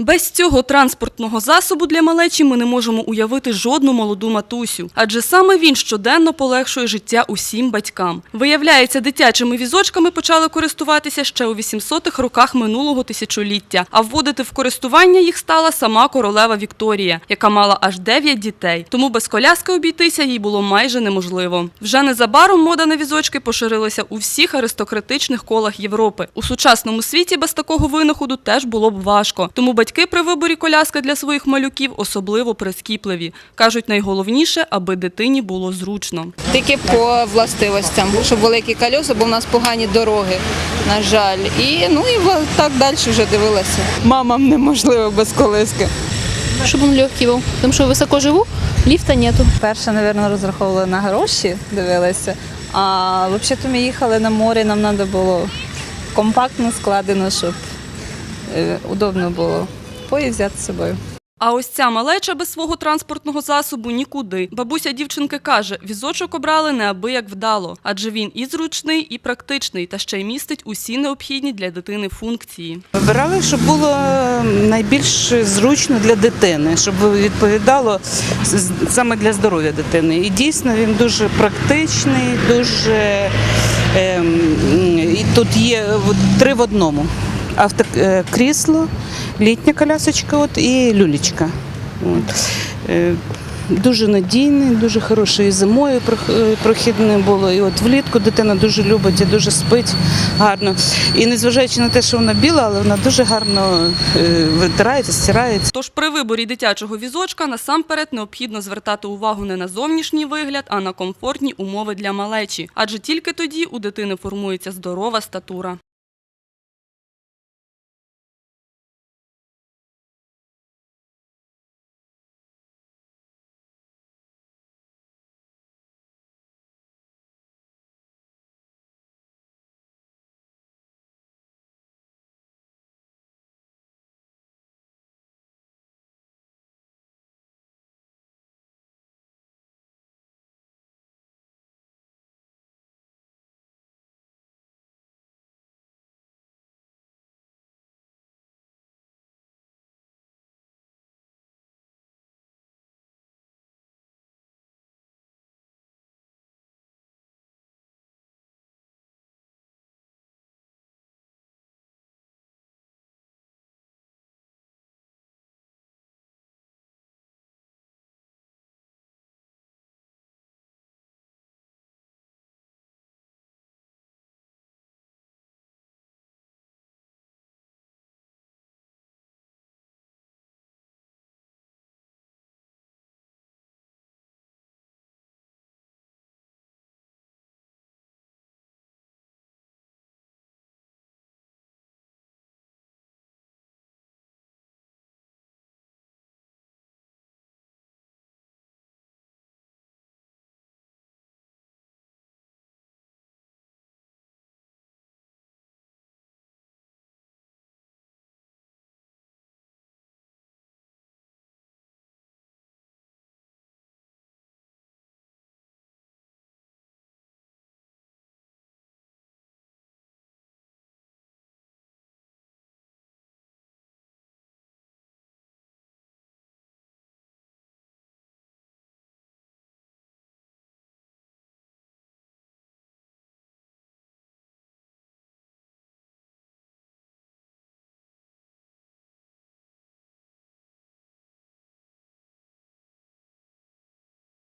Без цього транспортного засобу для малечі ми не можемо уявити жодну молоду матусю, адже саме він щоденно полегшує життя усім батькам. Виявляється, дитячими візочками почали користуватися ще у 800-х роках минулого тисячоліття, а вводити в користування їх стала сама королева Вікторія, яка мала аж 9 дітей. Тому без коляски обійтися їй було майже неможливо. Вже незабаром мода на візочки поширилася у всіх аристократичних колах Європи. У сучасному світі без такого винаходу теж було б важко. Тому батьки при виборі коляски для своїх малюків особливо прискіпливі. кажуть, найголовніше, аби дитині було зручно. Тільки по властивостям, щоб великі колеса, бо в нас погані дороги, на жаль. І ну і в- так далі вже дивилася. Мамам неможливо без колески. Чтобы он легкий был. Потому что высоко живу, лифта нету. Перше, мабуть, розраховували на гроші, дивилися. А взагалі ми їхали на море, нам треба було компактно складено, щоб е, удобно було поїзд взяти з собою. А ось ця малеча без свого транспортного засобу нікуди. Бабуся дівчинки каже, візочок обрали неабияк вдало, адже він і зручний, і практичний, та ще й містить усі необхідні для дитини функції. Вибирали, щоб було найбільш зручно для дитини, щоб відповідало з- саме для здоров'я дитини. І дійсно він дуже практичний, дуже ем, і тут є три в одному. Автокрісло, літня колясочка от, і люлічка. От. Е, Дуже надійний, дуже хороший зимою е, прохідне було. І от влітку дитина дуже любить і дуже спить гарно. І незважаючи на те, що вона біла, але вона дуже гарно е, витирається, стирається. Тож при виборі дитячого візочка насамперед необхідно звертати увагу не на зовнішній вигляд, а на комфортні умови для малечі, адже тільки тоді у дитини формується здорова статура.